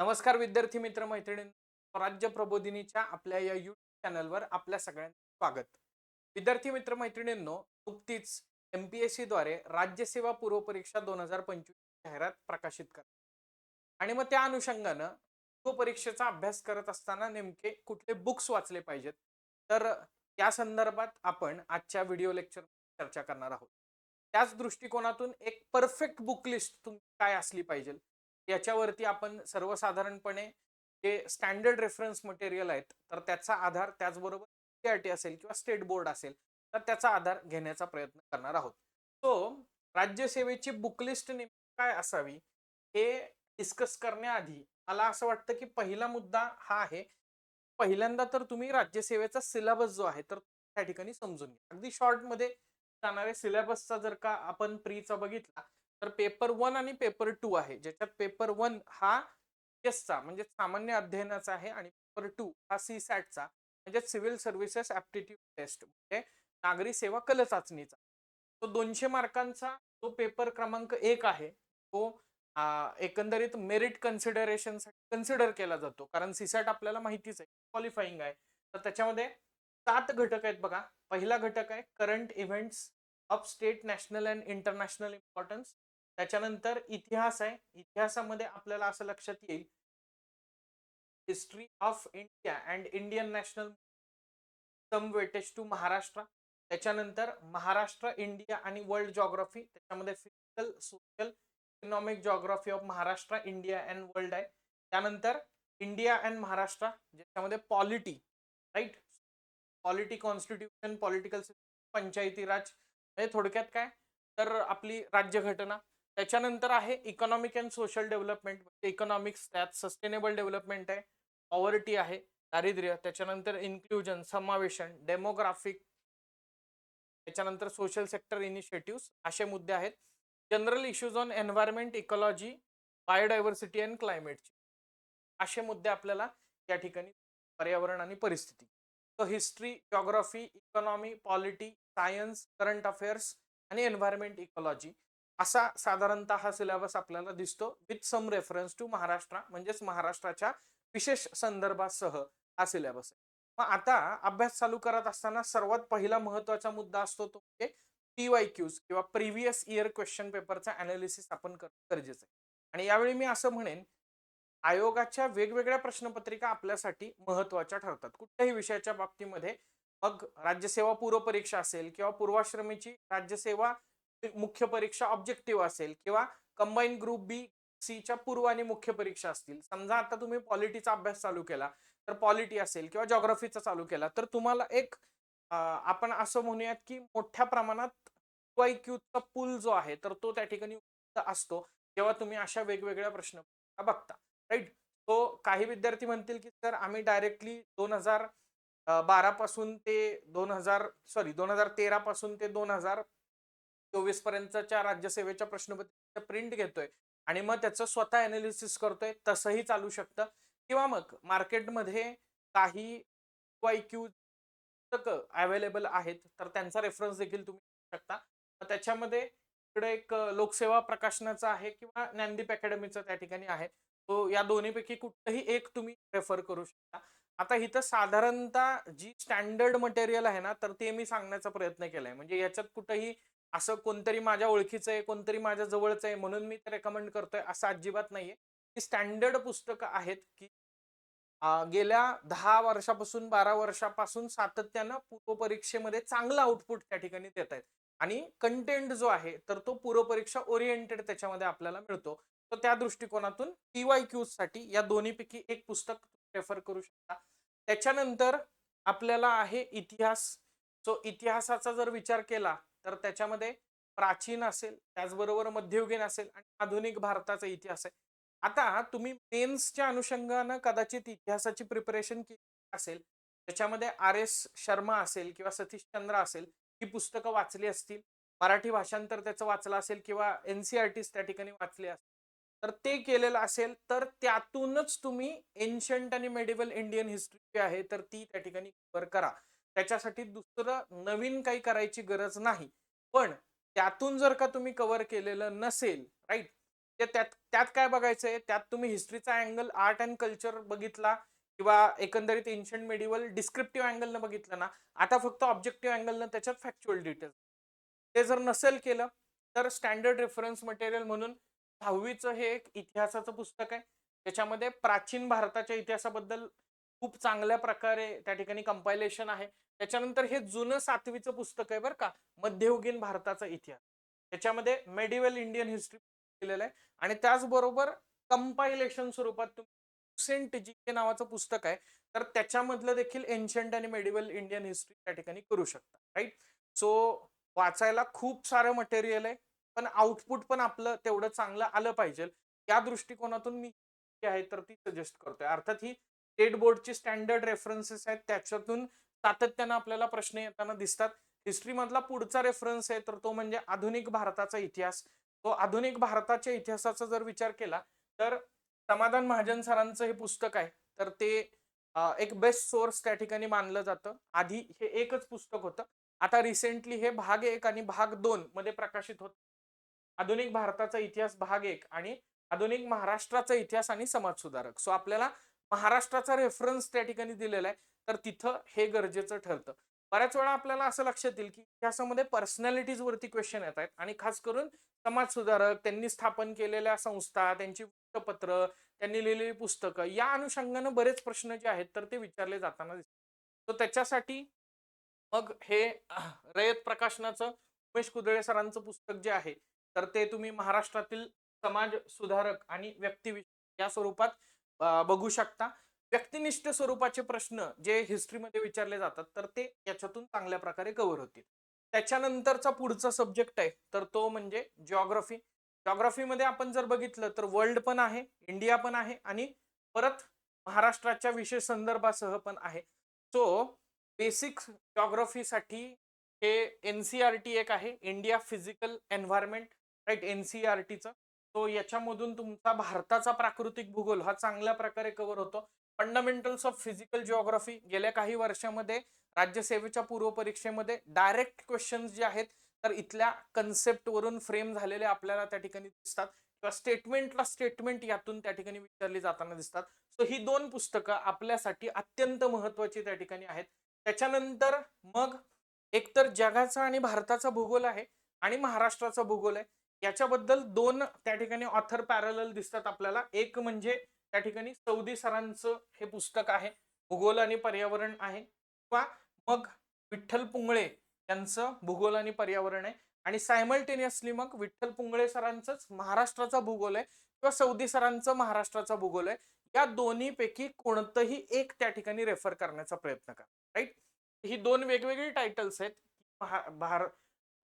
नमस्कार विद्यार्थी मित्र मैत्रिणी. राज्य प्रबोधिनीच्या आपल्या या युट्यूब चॅनलवर आपल्या सगळ्यांचं स्वागत. विद्यार्थी मित्र मैत्रिणींनो नुकतीच एम पी एसद्वारे राज्यसेवा पूर्व परीक्षा दोन हजार पंचवीस जाहिरात प्रकाशित कर आणि मग त्या अनुषंगानं पूर्व परीक्षेचा अभ्यास करत असताना नेमके कुठले बुक्स वाचले पाहिजेत? तर त्या संदर्भात आपण आजच्या व्हिडिओ लेक्चर चर्चा करणार आहोत. त्याच दृष्टिकोनातून एक परफेक्ट बुक लिस्ट तुमची काय असली पाहिजे याच्यावरती आपण सर्वसाधारणपणे जे स्टँडर्ड रेफरन्स मटेरियल आहेत तर त्याचा आधार त्याचबरोबर सीआरटी असेल किंवा स्टेट बोर्ड असेल तर त्याचा आधार घेण्याचा प्रयत्न करणार आहोत. सो राज्यसेवेची बुकलिस्ट नेमकी काय असावी हे डिस्कस करण्याआधी मला असं वाटतं की पहिला मुद्दा हा आहे पहिल्यांदा तर तुम्ही राज्यसेवेचा सिलेबस जो आहे तर त्या ठिकाणी समजून घ्या. अगदी शॉर्टमध्ये जाणारे सिलेबसचा जर का आपण प्रीचा बघितला तर पेपर वन आणि पेपर टू आहे ज्याच्यात पेपर वन हा चा म्हणजे सामान्य अध्ययनाचा आहे आणि पेपर टू हा सी सॅटचा म्हणजे सिव्हिल सर्व्हिसेस ऍप्टिट्यूड टेस्ट म्हणजे नागरी सेवा कल चाचणीचा तो दोनशे मार्कांचा जो पेपर क्रमांक एक आहे तो एकंदरीत मेरिट कन्सिडरेशन कन्सिडर केला जातो कारण सीसॅट आपल्याला माहितीच आहे क्वालिफाईंग आहे. तर त्याच्यामध्ये सात घटक आहेत बघा. पहिला घटक आहे current events of state national and international importance. त्याच्यानंतर इतिहास आहे. इतिहासामध्ये आपल्याला असं लक्षात येईल. History of India and Indian national some weightage to Maharashtra. त्याच्यानंतर महाराष्ट्र इंडिया आणि वर्ल्ड जॉग्राफी. त्याच्यामध्ये physical social economic geography of Maharashtra India and world आहे. त्यानंतर इंडिया अँड महाराष्ट्र ज्याच्यामध्ये polity right? Polity constitution political Panchayati Raj हे थोडक्यात काय? तर आपली राज्यघटना त्याच्यानंतर आहे इकॉनॉमिक अँड सोशल डेव्हलपमेंट म्हणजे इकॉनॉमिक्स त्यात सस्टेनेबल डेव्हलपमेंट आहे. पॉवर्टी आहे दारिद्र्य त्याच्यानंतर इन्क्लुजन समावेशन डेमोग्राफिक त्याच्यानंतर सोशल सेक्टर इनिशिएटिव्ह असे मुद्दे आहेत. General issues on environment ecology biodiversity and क्लायमेटची असे मुद्दे आपल्याला या ठिकाणी पर्यावरण आणि परिस्थिती. तर history geography economy polity science current affairs आणि एन्व्हायरमेंट इकॉलॉजी असा साधारणतः हा सिलेबस आपल्याला दिसतो with some reference to Maharashtra म्हणजेच महाराष्ट्राच्या विशेष संदर्भासह हा सिलेबस आहे. मग आता अभ्यास चालू करत असताना सर्वात पहिला महत्त्वाचा मुद्दा असतो तो म्हणजे पीवाय क्यूज किंवा प्रिव्हियस इयर क्वेश्चन पेपरचा अनालिसिस आपण करणं गरजेचं आहे. आणि यावेळी मी असं म्हणेन आयोगाच्या वेगवेगळ्या प्रश्नपत्रिका आपल्यासाठी महत्त्वाच्या ठरतात. कुठल्याही विषयाच्या बाबतीमध्ये मग राज्यसेवा पूर्व परीक्षा असेल किंवा पूर्वाश्रमीची राज्यसेवा मुख्य परीक्षा ऑब्जेक्टिव्ह असेल किंवा कंबाईन ग्रुप बी सीच्या पूर्व आणि मुख्य परीक्षा असतील. समजा आता तुम्ही पॉलिटीचा अभ्यास चालू केला तर पॉलिटी असेल किंवा जॉग्रफीचा चालू केला तर तुम्हाला एक आपण असं म्हणूयात की मोठ्या प्रमाणात वाय क्यूचा पूल जो आहे तर तो त्या ठिकाणी असतो. जेव्हा तुम्ही अशा वेगवेगळ्या प्रश्न बघता. राईट तो काही विद्यार्थी म्हणतील की सर आम्ही डायरेक्टली दोन हजार बारा पासून ते दोन हजार सॉरी दोन हजार तेरा पासून ते दोन हजार चोवीस पर्यंतच्या राज्यसेवेच्या प्रश्नपत्रिकेचा प्रिंट घेतोय आणि मग त्याचं स्वतः अनालिसिस करतोय तसंही चालू शकतं. किंवा मग मार्केटमध्ये काही वाय क्यू पुस्तकं अवेलेबल आहेत तर त्यांचा रेफरन्स देखील तुम्ही शकता. त्याच्यामध्ये इकडे एक लोकसेवा प्रकाशनाचा आहे किंवा ज्ञानदीप अकॅडमीचा त्या ठिकाणी आहे. तो या दोन्हीपैकी कुठलंही एक तुम्ही रेफर करू शकता. आता इथं साधारणतः जी स्टँडर्ड मटेरियल आहे ना तर ते मी सांगण्याचा प्रयत्न केलाय. म्हणजे याच्यात कुठंही असं कोणतरी माझ्या ओळखीचं आहे कोणतरी माझ्या जवळचं आहे म्हणून मी ते रेकमेंड करतोय असं अजिबात नाहीये. ती स्टँडर्ड पुस्तकं आहेत की गेल्या दहा वर्षापासून बारा वर्षापासून सातत्यानं पूर्व परीक्षेमध्ये चांगला आउटपुट त्या ठिकाणी देत आहेत. आणि कंटेंट जो आहे तर तो पूर्व परीक्षा ओरिएंटेड त्याच्यामध्ये आपल्याला मिळतो. तर त्या दृष्टिकोनातून पीवाय क्यूजसाठी या दोन्हीपैकी एक पुस्तक रेफर करू शकता. त्याच्यानंतर आपल्याला आहे इतिहास. सो इतिहासाचा जर विचार केला तर त्याच्यामध्ये प्राचीन असेल त्याचबरोबर मध्ययुगीन असेल आणि आधुनिक भारताचा इतिहास आहे. आता तुम्ही मेन्सच्या अनुषंगानं कदाचित इतिहासाची प्रिपरेशन केली असेल त्याच्यामध्ये आर एस शर्मा असेल किंवा सतीश चंद्र असेल ही पुस्तकं वाचली असतील मराठी भाषांतर त्याचं वाचलं असेल किंवा एनसीआरटीस त्या ठिकाणी वाचले असतील तर ते केलेलं असेल तर त्यातूनच तुम्ही एन्शंट आणि मेडिवल इंडियन हिस्ट्री जी आहे तर ती त्या ठिकाणी कव्हर करा. त्याच्यासाठी दुसरं नवीन काही करायची गरज नाही. पण त्यातून जर का तुम्ही कव्हर केलेलं नसेल राईट त्यात त्यात काय बघायचंय? त्यात तुम्ही हिस्ट्रीचा अँगल आर्ट अँड कल्चर बघितला किंवा एकंदरीत एन्शंट मेडिवल डिस्क्रिप्टिव्ह अँगलनं बघितलं ना आता फक्त ऑब्जेक्टिव्ह अँगलनं त्याच्यात फॅक्च्युअल डिटेल्स ते जर नसेल केलं तर स्टँडर्ड रेफरन्स मटेरियल म्हणून दहावीचं हे एक इतिहासाचं पुस्तक आहे. त्याच्यामध्ये प्राचीन भारताच्या इतिहासाबद्दल खूप चांगल्या प्रकारे त्या ठिकाणी कंपायलेशन आहे. त्याच्यानंतर हे जुनं सातवीचं पुस्तक आहे बरं का मध्ययुगीन भारताचा इतिहास. त्याच्यामध्ये मेडिवल इंडियन हिस्ट्री दिलेलं आहे. आणि त्याचबरोबर कंपायलेशन स्वरूपात तुम्ही सेंट जी के नावाचं पुस्तक आहे. तर त्याच्यामधलं देखील एन्शंट आणि मेडिवल इंडियन हिस्ट्री त्या ठिकाणी करू शकता राईट सो वाचायला खूप सारं मटेरियल आहे पण आउटपुट पण आपलं तेवढं चांगलं आलं पाहिजे. या दृष्टिकोनातून मी आहे तर ती सजेस्ट करतोय. अर्थात ही स्टेट बोर्डची स्टँडर्ड रेफरन्सेस आहेत त्याच्यातून सातत्यानं आपल्याला प्रश्न येताना दिसतात. हिस्ट्री मधला पुढचा रेफरन्स आहे तर तो म्हणजे आधुनिक भारताचा इतिहास. तो आधुनिक भारताच्या इतिहासाचा जर विचार केला तर समाधान महाजन सरांचं हे पुस्तक आहे. तर ते एक बेस्ट सोर्स त्या ठिकाणी मानलं जातं. आधी हे एकच पुस्तक होतं. आता रिसेंटली हे भाग एक आणि भाग दोन मध्ये प्रकाशित होत. आधुनिक भारताचा इतिहास भाग एक आणि आधुनिक महाराष्ट्राचा इतिहास आणि समाज सुधारक सो आपल्याला महाराष्ट्राचा रेफरन्स त्या ठिकाणी दिलेला आहे. तर तिथं हे गरजेचं ठरतं. बऱ्याच वेळा आपल्याला असं लक्षात येईल की इतिहासामध्ये पर्सनॅलिटीज वरती क्वेश्चन येत आहेत. आणि खास करून समाज सुधारक त्यांनी स्थापन केलेल्या संस्था त्यांची वृत्तपत्र त्यांनी लिहिलेली पुस्तकं या अनुषंगानं बरेच प्रश्न जे आहेत तर ते विचारले जाताना दिसतात. तर त्याच्यासाठी मग हे रयत प्रकाशनाचं उमेश कुदळे सरांचं पुस्तक जे आहे तर ते तुम्ही महाराष्ट्रातील समाज सुधारक आणि व्यक्तिविषय या स्वरूपात बघू शकता. व्यक्तिनिष्ठ स्वरूपाचे प्रश्न जे हिस्ट्रीमध्ये विचारले जातात तर ते याच्यातून चांगल्या प्रकारे कव्हर होतील. त्याच्यानंतरचा पुढचा सब्जेक्ट आहे तर तो म्हणजे जिओग्राफी जिओग्राफीमध्ये आपण जर बघितलं तर वर्ल्ड पण आहे इंडिया पण आहे आणि परत महाराष्ट्राच्या विशेष संदर्भासह पण आहे. सो बेसिक जिओग्राफीसाठी हे एन सी आर टी एक आहे India physical environment right N C R टीचं तो याच्यामधून तुमचा भारताचा प्राकृतिक भूगोल हा चांगल्या प्रकारे कव्हर होतो. फंडामेंटल्स ऑफ फिजिकल जिओग्राफी गेल्या काही वर्षामध्ये राज्यसेवेच्या पूर्व परीक्षेमध्ये डायरेक्ट क्वेश्चन्स जे आहेत तर इथल्या कन्सेप्ट वरून फ्रेम झालेले आपल्याला त्या ठिकाणी दिसतात. किंवा स्टेटमेंटला स्टेटमेंट यातून त्या ठिकाणी विचारली जाताना दिसतात. सो ही दोन पुस्तकं आपल्यासाठी अत्यंत महत्वाची त्या ठिकाणी आहेत. त्याच्यानंतर मग एकतर जगाचा आणि भारताचा भूगोल आहे आणि महाराष्ट्राचा भूगोल आहे. याच्याबद्दल दोन त्या ठिकाणी ऑथर पॅरल दिसतात आपल्याला. एक म्हणजे त्या ठिकाणी सौदी सरांचं हे पुस्तक आहे भूगोल आणि पर्यावरण आहे. किंवा मग विठ्ठल पुंगळे यांचं भूगोल आणि पर्यावरण आहे. आणि सायमल्टेनियसली मग विठ्ठल पुंगळे सरांचंच महाराष्ट्राचा भूगोल आहे किंवा सौदी सरांचं महाराष्ट्राचा भूगोल आहे. या दोन्ही पैकी कोणतंही एक त्या ठिकाणी रेफर करण्याचा प्रयत्न करा. राईट ही दोन वेगवेगळी टायटल्स आहेत. भार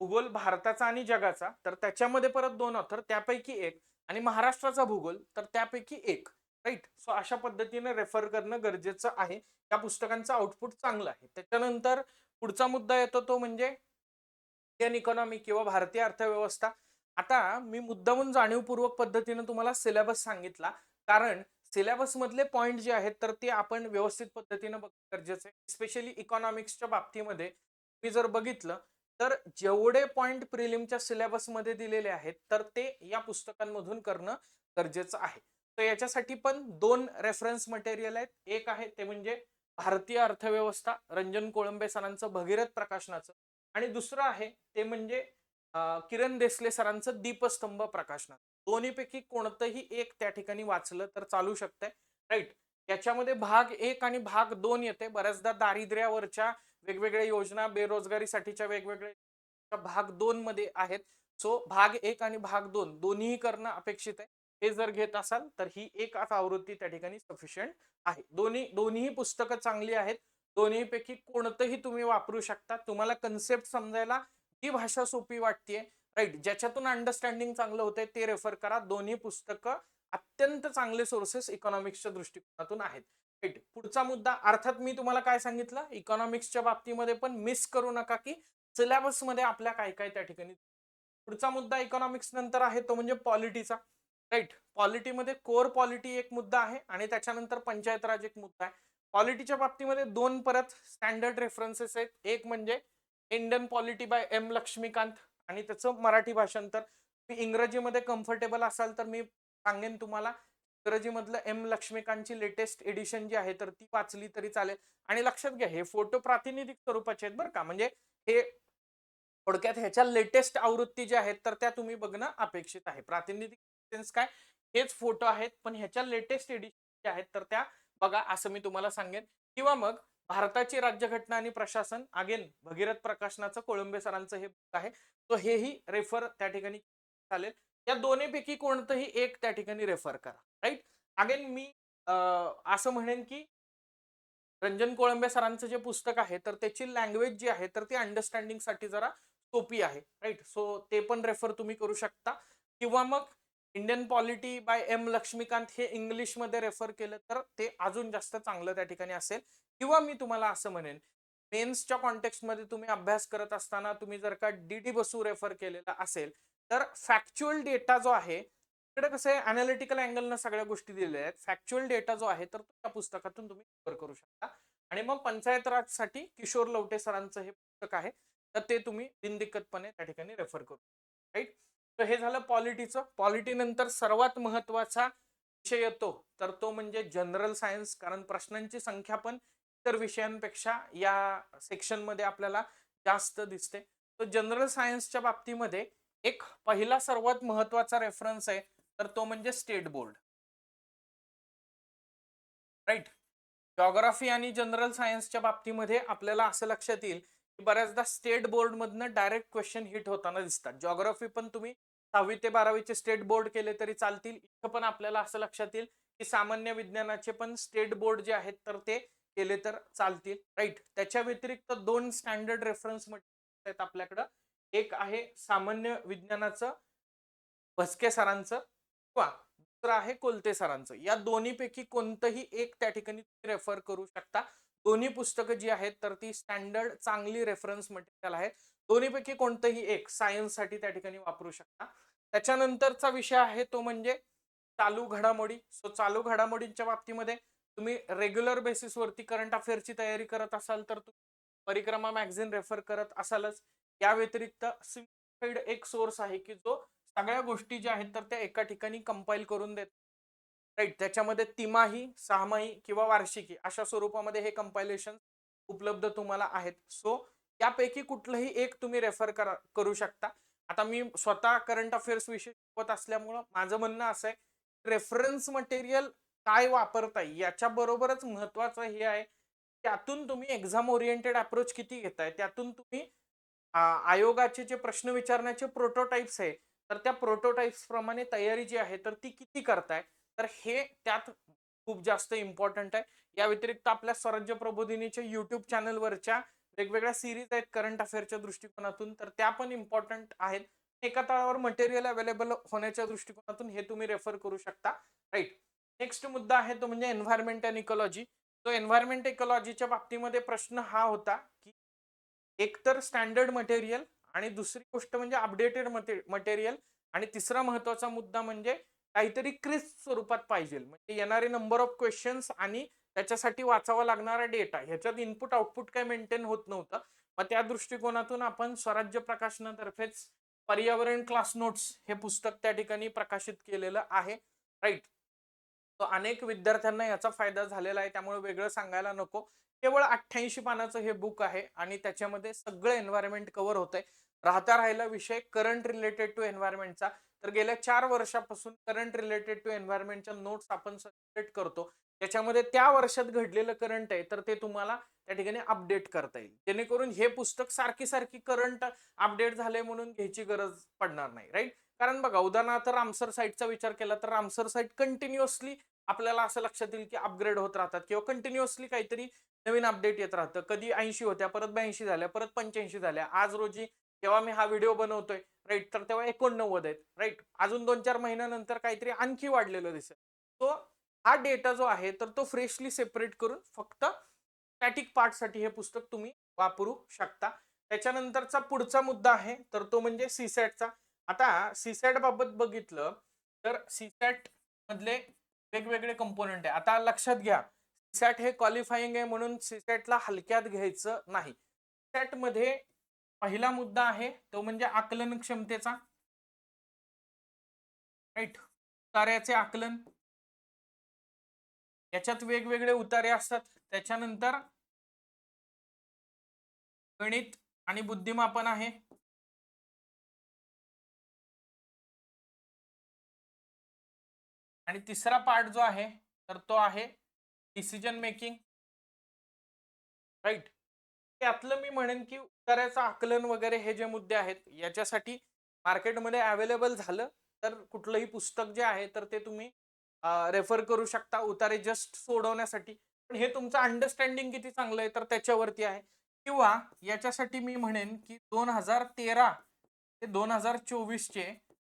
भूगोल भारताचा आणि जगाचा तर त्याच्यामध्ये परत दोन ऑथर त्यापैकी एक. आणि महाराष्ट्राचा भूगोल तर त्यापैकी एक. राईट सो अशा पद्धतीने रेफर करणं गरजेचं आहे. त्या पुस्तकांचं आउटपुट चांगलं आहे. त्याच्यानंतर पुढचा मुद्दा येतो तो म्हणजे इंडियन इकॉनॉमी किंवा भारतीय अर्थव्यवस्था. आता मी मुद्दामून जाणीवपूर्वक पद्धतीने तुम्हाला सिलेबस सांगितला. कारण सिलेबसमधले पॉईंट जे आहेत तर ते आपण व्यवस्थित पद्धतीने बघणं गरजेचं आहे. स्पेशली इकॉनॉमिक्सच्या बाबतीमध्ये. मी जर बघितलं तर जेवढे पॉइंट प्रिलिमच्या सिलेबसमध्ये दिलेले आहेत तर ते या पुस्तकांमधून करणं गरजेचं आहे. तर याच्यासाठी पण दोन रेफरन्स मटेरियल आहेत. एक आहे ते म्हणजे भारतीय अर्थव्यवस्था रंजन कोळंबे सरांचं भगीरथ प्रकाशनाचं. आणि दुसरं आहे ते म्हणजे किरण देसले सरांचं दीपस्तंभ प्रकाशनाचं. दोन्हीपैकी कोणतंही एक त्या ठिकाणी वाचलं तर चालू शकतंय. राईट याच्यामध्ये भाग एक आणि भाग दोन येते. बऱ्याचदा दारिद्र्यावरच्या वेगवेगळ्या योजना बेरोजगारीसाठीच्या वेगवेगळ्या भाग दोन मध्ये आहेत. सो भाग एक आणि भाग दोन दोन्ही करणं अपेक्षित आहे. हे जर घेत असाल तर ही एक आवृत्ती त्या ठिकाणी सफिशियंट आहे. दोन्ही दोन्ही पुस्तकं चांगली आहेत. दोन्हीपैकी कोणतंही तुम्ही वापरू शकता. तुम्हाला कन्सेप्ट समजायला ही भाषा सोपी वाटते राईट ज्याच्यातून अंडरस्टँडिंग चांगलं होतंय ते रेफर करा. दोन्ही पुस्तकं अत्यंत चांगले सोर्सेस इकॉनॉमिक्सच्या दृष्टिकोनातून आहेत. राईट पुढचा मुद्दा अर्थात मी तुम्हाला काय सांगितलं? इकॉनॉमिक्सच्या बाबतीमध्ये पण मिस करू नका की सिलेबसमध्ये आपल्या काय काय त्या ठिकाणी. पुढचा मुद्दा इकॉनॉमिक्स नंतर आहे तो म्हणजे पॉलिटीचा राईट पॉलिटीमध्ये कोर पॉलिटी एक मुद्दा आहे आणि त्याच्यानंतर पंचायत राज एक मुद्दा आहे. पॉलिटीच्या बाबतीमध्ये दोन परत स्टँडर्ड रेफरन्सेस आहेत. एक म्हणजे Indian polity by M Laxmikanth आणि त्याचं मराठी भाषांतर. तुम्ही इंग्रजीमध्ये कम्फर्टेबल असाल तर मी सांगेन तुम्हाला. इंग्रजीमधलं एम लक्ष्मीकांतची लेटेस्ट एडिशन जी आहे तर ती वाचली तरी चालेल. आणि लक्षात घ्या हे फोटो प्रातिनिधिक स्वरूपाचे आहेत बरं का. म्हणजे हे थोडक्यात ह्याच्या लेटेस्ट आवृत्ती ज्या आहेत तर त्या तुम्ही बघणं अपेक्षित आहे. प्रातिनिधिक सेन्स काय? हेच फोटो आहेत पण ह्याच्या लेटेस्ट एडिशन ज्या आहेत तर त्या बघा असं मी तुम्हाला सांगेन. किंवा मग भारताची राज्यघटना आणि प्रशासन अगेन भगीरथ प्रकाशनाचं कोळंबे सरांचं हे बुक आहे. तो हेही रेफर त्या ठिकाणी चालेल. या दोन्हीपैकी कोणतंही एक त्या ठिकाणी रेफर करा. राईट? अगेन मी असं म्हणेन की रंजन कोळंबे सरांचं जे पुस्तक आहे तर त्याची लँग्वेज जी आहे तर ती अंडरस्टँडिंगसाठी जरा सोपी आहे राईट? सो ते पण रेफर तुम्ही करू शकता. किंवा मग Indian polity by M Laxmikanth हे इंग्लिशमध्ये रेफर केलं तर ते अजून जास्त चांगलं त्या ठिकाणी असेल. किंवा मी तुम्हाला असं म्हणेन मेन्सच्या कॉन्टेक्स्टमध्ये तुम्ही अभ्यास करत असताना तुम्ही जर का डी डी बसू रेफर केलेला असेल तर फॅक्च्युअल डेटा जो आहे इकडे कसं आहे अनालिटिकल अँगलनं सगळ्या गोष्टी दिलेल्या आहेत. फॅक्च्युअल डेटा जो आहे तर तो त्या पुस्तकातून तुम्ही रेफर करू शकता. आणि मग पंचायत राजसाठी किशोर लवटे सरांचं हे पुस्तक आहे तर ते तुम्ही बिनदिक्कतपणे त्या ठिकाणी रेफर करू राईट तर हे झालं पॉलिटीचं पॉलिटी नंतर सर्वात महत्त्वाचा विषय येतो तर तो म्हणजे जनरल सायन्स कारण प्रश्नांची संख्या पण इतर विषयांपेक्षा या सेक्शनमध्ये आपल्याला जास्त दिसते. तर जनरल सायन्सच्या बाबतीमध्ये एक पहिला सर्वात महत्त्वाचा रेफरन्स आहे तर तो म्हणजे स्टेट बोर्ड. राईट? जॉग्राफी आणि जनरल सायन्सच्या बाबतीमध्ये आपल्याला असं लक्षात येईल की बऱ्याचदा स्टेट बोर्ड मधनं डायरेक्ट क्वेश्चन हिट होताना दिसतात. जॉग्राफी पण तुम्ही सहावी ते बारावीचे स्टेट बोर्ड केले तरी चालतील. इथं पण आपल्याला असं लक्षात येईल की सामान्य विज्ञानाचे पण स्टेट बोर्ड जे आहेत तर ते केले तर चालतील. राईट? त्याच्या व्यतिरिक्त दोन स्टँडर्ड रेफरन्स आहेत आपल्याकडं. एक आहे सामान्य विज्ञानाचं भसके सरांचं किंवा दुसरं आहे कोलते सरांचं. या दोन्हीपैकी कोणतंही एक त्या ठिकाणी तुम्ही रेफर करू शकता. दोन्ही पुस्तकं जी आहेत तर ती स्टँडर्ड चांगली रेफरन्स मटेरियल आहेत दोन्हीपैकी कोणतंही एक सायन्ससाठी त्या ठिकाणी वापरू शकता. त्याच्यानंतरचा विषय आहे तो म्हणजे चालू घडामोडी. सो चालू घडामोडींच्या बाबतीमध्ये तुम्ही रेग्युलर बेसिसवरती करंट अफेअरची तयारी करत असाल तर तुम्ही परिक्रमा मॅगझिन रेफर करत असालच. या व्यतिरिक्त सिम्प्लिफाईड एक सोर्स आहे की जो सगळ्या गोष्टी ज्या आहेत तर त्या एका ठिकाणी कंपाईल करून देत. राईट त्याच्यामध्ये तिमाही सहामाही किंवा वार्षिकी अशा स्वरूपामध्ये हे कंपायलेशन उपलब्ध तुम्हाला आहेत. सो यापैकी कुठलंही एक तुम्ही रेफर करा करू शकता. आता मी स्वतः करंट अफेअर्स विषय शिकवत असल्यामुळं माझं म्हणणं असं आहे रेफरन्स मटेरियल काय वापरताय याच्या बरोबरच महत्वाचं हे आहे त्यातून तुम्ही एक्झाम ओरिएंटेड अप्रोच किती घेताय त्यातून तुम्ही आयोगाचे जे प्रश्न विचारण्याचे प्रोटोटाइप्स आहे तर त्या प्रोटोटाइप्स प्रमाणे तयारी जी आहे तर ती किती करताय? तर हे त्यात खूप जास्त इम्पॉर्टंट आहे. या व्यतिरिक्त आपल्या स्वराज्य प्रबोधिनीच्या युट्यूब चॅनलवरच्या वेगवेगळ्या सिरीज आहेत करंट अफेअरच्या दृष्टिकोनातून. तर त्या पण इम्पॉर्टंट आहेत. एका तळावर मटेरियल अवेलेबल होण्याच्या दृष्टिकोनातून हे तुम्ही रेफर करू शकता. राईट नेक्स्ट मुद्दा आहे तो म्हणजे एन्व्हायरमेंट अँड इकॉलॉजी तो एन्व्हायरमेंट इकॉलॉजीच्या बाबतीमध्ये प्रश्न हा होता की एकतर स्टँडर्ड मटेरियल आणि दुसरी गोष्ट म्हणजे अपडेटेड मटेरियल आणि तिसरा महत्त्वाचा मुद्दा म्हणजे काहीतरी क्रिस्प स्वरूपात पाहिजे म्हणजे येणारे नंबर ऑफ क्वेश्चन्स आणि त्याच्यासाठी वाचावा लागणारा डेटा ह्याच्यात इनपुट आउटपुट काही मेंटेन होत नव्हतं. मग त्या दृष्टिकोनातून आपण स्वराज्य प्रकाशनातर्फेच पर्यावरण क्लास नोट्स हे पुस्तक त्या ठिकाणी प्रकाशित केलेलं आहे. राईट तो अनेक विद्यार्थ्यांना याचा फायदा झालेला आहे. त्यामुळे वेगळं सांगायला नको. केवळ अठ्ठ्याऐंशी पानाचं हे बुक आहे आणि त्याच्यामध्ये सगळं एन्व्हायरमेंट कव्हर होतंय. राहता राहिला विषय करंट रिलेटेड टू एन्व्हायरमेंटचा तर गेल्या चार वर्षापासून करंट रिलेटेड टू एन्व्हायरमेंटच्या नोट्स आपण सर्क्युलेट करतो. त्याच्यामध्ये त्या वर्षात घडलेलं करंट आहे तर ते तुम्हाला त्या ठिकाणी अपडेट करता येईल. जेणेकरून हे पुस्तक सारखी सारखी करंट अपडेट झाले म्हणून घ्यायची गरज पडणार नाही राईट कारण बघा उदाहरणार्थ रामसर साईटचा विचार केला तर रामसर साईट कंटिन्युअसली आपल्याला असं लक्षात येईल की अपग्रेड होत राहतात किंवा कंटिन्युअसली काहीतरी नवीन अपडेट येत राहतं. कधी ऐंशी होत्या परत ब्याऐंशी झाल्या परत पंच्याऐंशी झाल्या. आज रोजी तेव्हा मी हा व्हिडिओ बनवतोय राईट तर तेव्हा एकोणनव्वद आहेत राईट अजून दोन चार महिन्यानंतर काहीतरी आणखी वाढलेलं दिसेल. तो हा डेटा जो आहे तर तो फ्रेशली सेपरेट करून फक्त स्टॅटिक पार्टसाठी हे पुस्तक तुम्ही वापरू शकता. त्याच्यानंतरचा पुढचा मुद्दा आहे तर तो म्हणजे सीसॅटचा आता सीसॅट बाबत बघितलं तर सीसॅट मधले वेगवेगळे कंपोनंट आहे. आता लक्षात घ्या सीसॅट हे क्वालिफाईंग आहे म्हणून सीसॅटला हलक्यात घ्यायचं नाही. सीसॅटमध्ये पहिला मुद्दा आहे तो म्हणजे आकलन क्षमतेचा. राईट उतार्याचे आकलन. याच्यात वेगवेगळे उतारे असतात. त्याच्यानंतर गणित आणि बुद्धिमापन आहे. आणि तिसरा पार्ट जो आहे तर तो आहे डिसिजन मेकिंग राईट त्यातलं मी म्हणेन की उत्तराचं आकलन वगैरे हे जे मुद्दे आहेत याच्यासाठी मार्केटमध्ये अवेलेबल झालं तर कुठलंही पुस्तक जे आहे तर ते तुम्ही रेफर करू शकता. उतारे जस्ट सोडवण्यासाठी. पण हे तुमचं अंडरस्टँडिंग किती चांगलं आहे तर त्याच्यावरती आहे. किंवा याच्यासाठी मी म्हणेन की दोन हजार तेरा ते दोन हजार चोवीसचे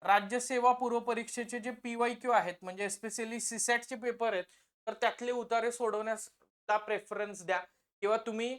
राज्यसेवा पूर्व परीक्षेचे जे पी वाय क्यू आहेत म्हणजे स्पेशली सीसॅटचे पेपर आहेत तर त्यातले उतारे सोडवण्यास प्रेफरन्स द्या. किंवा तुम्ही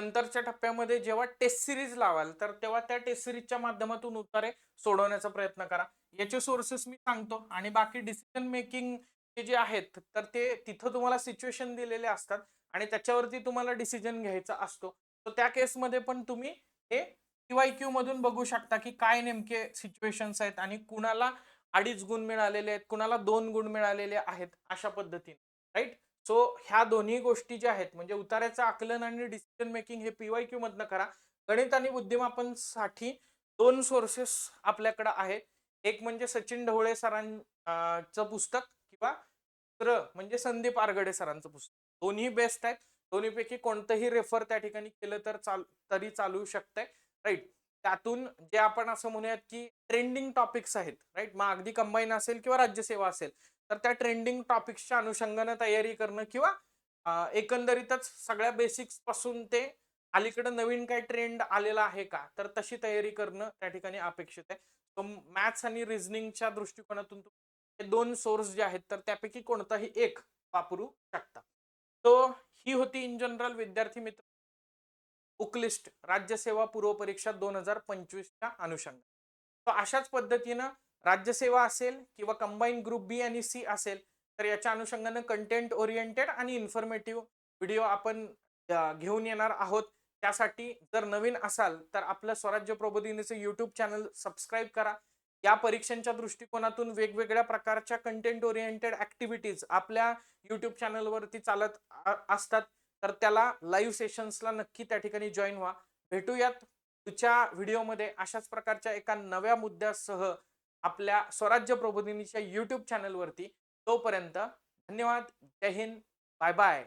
नंतरच्या टप्प्यामध्ये जेव्हा टेस्ट सिरीज लावाल तर तेव्हा त्या टेस्ट सिरीजच्या माध्यमातून उतारे सोडवण्याचा प्रयत्न करा. याचे सोर्सेस मी सांगतो. आणि बाकी डिसिजन मेकिंग जे आहेत तर ते तिथं तुम्हाला सिच्युएशन दिलेले असतात आणि त्याच्यावरती तुम्हाला डिसिजन घ्यायचा असतो. तर त्या केसमध्ये पण तुम्ही हे टीवाय क्यू मधून बघू शकता की काय नेमके सिच्युएशन्स आहेत आणि कुणाला अडीच गुण मिळालेले आहेत कुणाला दोन गुण मिळालेले आहेत अशा पद्धतीने. राईट सो ह्या दोन्ही गोष्टी ज्या आहेत म्हणजे उतार्याचं आकलन आणि डिसिजन मेकिंग हे पीवाय क्यू मधनं करा. गणित आणि बुद्धिमापनसाठी दोन सोर्सेस आपल्याकडे आहेत. एक म्हणजे सचिन ढवळे सरांचं पुस्तक किंवा दुसरं म्हणजे संदीप आरगडे सरांचं पुस्तक. दोन्ही बेस्ट आहेत. दोन्हीपैकी कोणतंही रेफर त्या ठिकाणी केलं तर चाल तरी चालू शकतंय. राईट त्यातून जे आपण असं म्हणूयात की ट्रेंडिंग टॉपिक्स आहेत राईट मग अगदी कंबाईन असेल किंवा राज्यसेवा असेल तर त्या ट्रेंडिंग टॉपिक्सच्या अनुषंगानं तयारी करणं किंवा एकंदरीतच सगळ्या बेसिक्सपासून ते अलीकडे नवीन काही ट्रेंड आलेला आहे का तर तशी तयारी करणं त्या ठिकाणी अपेक्षित आहे. सो मॅथ्स आणि रिझनिंगच्या दृष्टिकोनातून हे दोन सोर्स जे आहेत तर त्यापैकी कोणताही एक वापरू शकता. तो ही होती इन जनरल विद्यार्थी मित्र उकलिष्ट राज्यसेवा पूर्व परीक्षा दोन हजार पंचवीसच्या अनुषंगाने. तर अशाच पद्धतीनं राज्यसेवा असेल किंवा कंबाईन ग्रुप बी आणि सी असेल तर याच्या अनुषंगानं कंटेंट ओरिएंटेड आणि इन्फॉर्मेटिव्ह व्हिडिओ आपण घेऊन येणार आहोत. त्यासाठी जर नवीन असाल तर आपलं स्वराज्य प्रबोधिनीचं यूट्यूब चॅनल सबस्क्राईब करा. या परीक्षांच्या दृष्टिकोनातून वेगवेगळ्या प्रकारच्या कंटेंट ओरिएंटेड ऍक्टिव्हिटीज आपल्या यूट्यूब चॅनलवरती चालत असतात. तर त्याला लाईव्ह सेशन्सला नक्की त्या ठिकाणी जॉईन व्हा. भेटूयात पुढच्या व्हिडिओमध्ये अशाच प्रकारच्या एका नव्या मुद्द्यासह आपल्या स्वराज्य प्रबोधिनीच्या यूट्यूब चॅनलवरती तोपर्यंत धन्यवाद. जय हिंद. Bye bye